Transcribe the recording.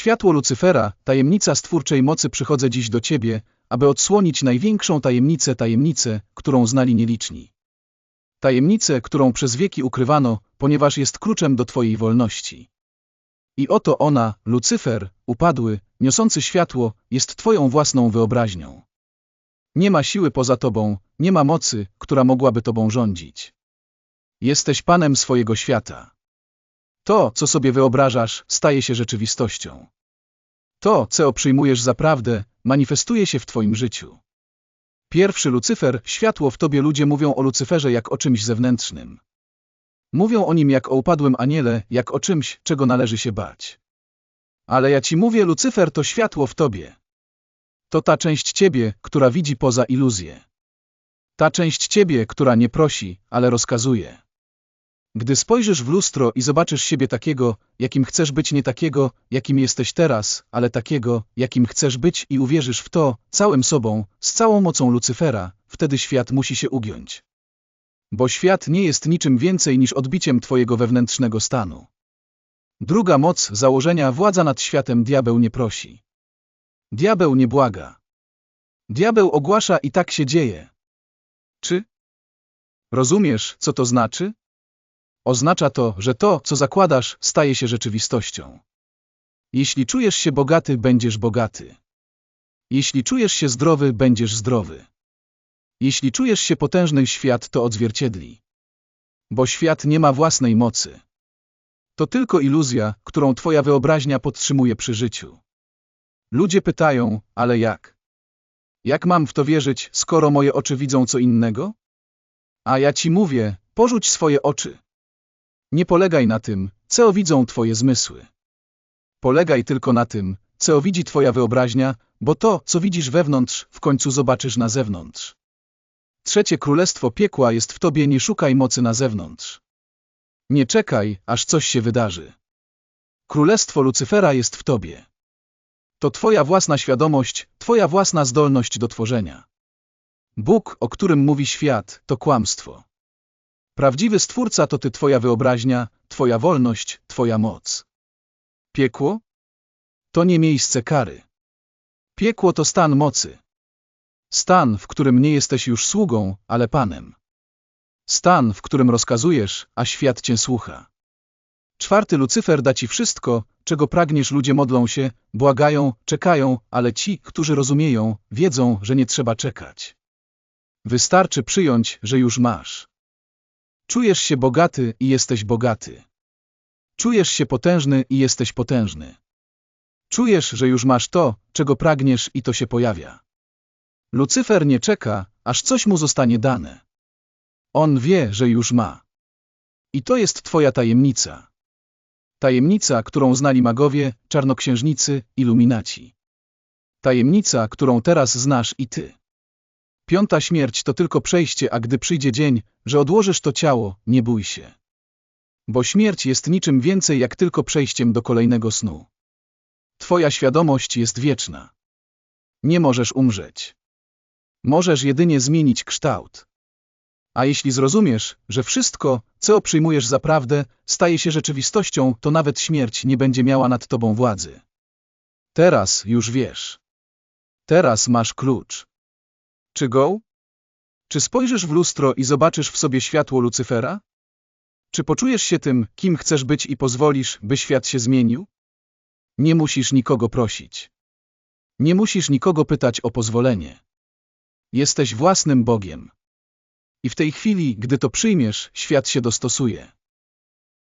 Światło Lucyfera, tajemnica stwórczej mocy przychodzę dziś do Ciebie, aby odsłonić największą tajemnicę tajemnicę, którą znali nieliczni. Tajemnicę, którą przez wieki ukrywano, ponieważ jest kluczem do Twojej wolności. I oto ona, Lucyfer, upadły, niosący światło, jest Twoją własną wyobraźnią. Nie ma siły poza Tobą, nie ma mocy, która mogłaby Tobą rządzić. Jesteś Panem swojego świata. To, co sobie wyobrażasz, staje się rzeczywistością. To, co przyjmujesz za prawdę, manifestuje się w Twoim życiu. Pierwszy Lucyfer, światło w Tobie ludzie mówią o Lucyferze jak o czymś zewnętrznym. Mówią o nim jak o upadłym aniele, jak o czymś, czego należy się bać. Ale ja Ci mówię, Lucyfer to światło w Tobie. To ta część Ciebie, która widzi poza iluzję. Ta część Ciebie, która nie prosi, ale rozkazuje. Gdy spojrzysz w lustro i zobaczysz siebie takiego, jakim chcesz być nie takiego, jakim jesteś teraz, ale takiego, jakim chcesz być i uwierzysz w to, całym sobą, z całą mocą Lucyfera, wtedy świat musi się ugiąć. Bo świat nie jest niczym więcej niż odbiciem Twojego wewnętrznego stanu. Druga moc założenia władza nad światem diabeł nie prosi. Diabeł nie błaga. Diabeł ogłasza i tak się dzieje. Czy? Rozumiesz, co to znaczy? Oznacza to, że to, co zakładasz, staje się rzeczywistością. Jeśli czujesz się bogaty, będziesz bogaty. Jeśli czujesz się zdrowy, będziesz zdrowy. Jeśli czujesz się potężny, świat to odzwierciedli. Bo świat nie ma własnej mocy. To tylko iluzja, którą twoja wyobraźnia podtrzymuje przy życiu. Ludzie pytają, ale jak? Jak mam w to wierzyć, skoro moje oczy widzą co innego? A ja ci mówię, porzuć swoje oczy. Nie polegaj na tym, co widzą twoje zmysły. Polegaj tylko na tym, co widzi twoja wyobraźnia, bo to, co widzisz wewnątrz, w końcu zobaczysz na zewnątrz. Trzecie królestwo piekła jest w tobie, nie szukaj mocy na zewnątrz. Nie czekaj, aż coś się wydarzy. Królestwo Lucyfera jest w tobie. To twoja własna świadomość, twoja własna zdolność do tworzenia. Bóg, o którym mówi świat, to kłamstwo. Prawdziwy Stwórca to Ty Twoja wyobraźnia, Twoja wolność, Twoja moc. Piekło? To nie miejsce kary. Piekło to stan mocy. Stan, w którym nie jesteś już sługą, ale Panem. Stan, w którym rozkazujesz, a świat Cię słucha. Czwarty Lucyfer da Ci wszystko, czego pragniesz. Ludzie modlą się, błagają, czekają, ale ci, którzy rozumieją, wiedzą, że nie trzeba czekać. Wystarczy przyjąć, że już masz. Czujesz się bogaty i jesteś bogaty. Czujesz się potężny i jesteś potężny. Czujesz, że już masz to, czego pragniesz i to się pojawia. Lucyfer nie czeka, aż coś mu zostanie dane. On wie, że już ma. I to jest twoja tajemnica. Tajemnica, którą znali magowie, czarnoksiężnicy, iluminaci. Tajemnica, którą teraz znasz i ty. Piąta śmierć to tylko przejście, a gdy przyjdzie dzień, że odłożysz to ciało, nie bój się. Bo śmierć jest niczym więcej jak tylko przejściem do kolejnego snu. Twoja świadomość jest wieczna. Nie możesz umrzeć. Możesz jedynie zmienić kształt. A jeśli zrozumiesz, że wszystko, co przyjmujesz za prawdę, staje się rzeczywistością, to nawet śmierć nie będzie miała nad tobą władzy. Teraz już wiesz. Teraz masz klucz. Czy go? Czy spojrzysz w lustro i zobaczysz w sobie światło Lucyfera? Czy poczujesz się tym, kim chcesz być i pozwolisz, by świat się zmienił? Nie musisz nikogo prosić. Nie musisz nikogo pytać o pozwolenie. Jesteś własnym Bogiem. I w tej chwili, gdy to przyjmiesz, świat się dostosuje.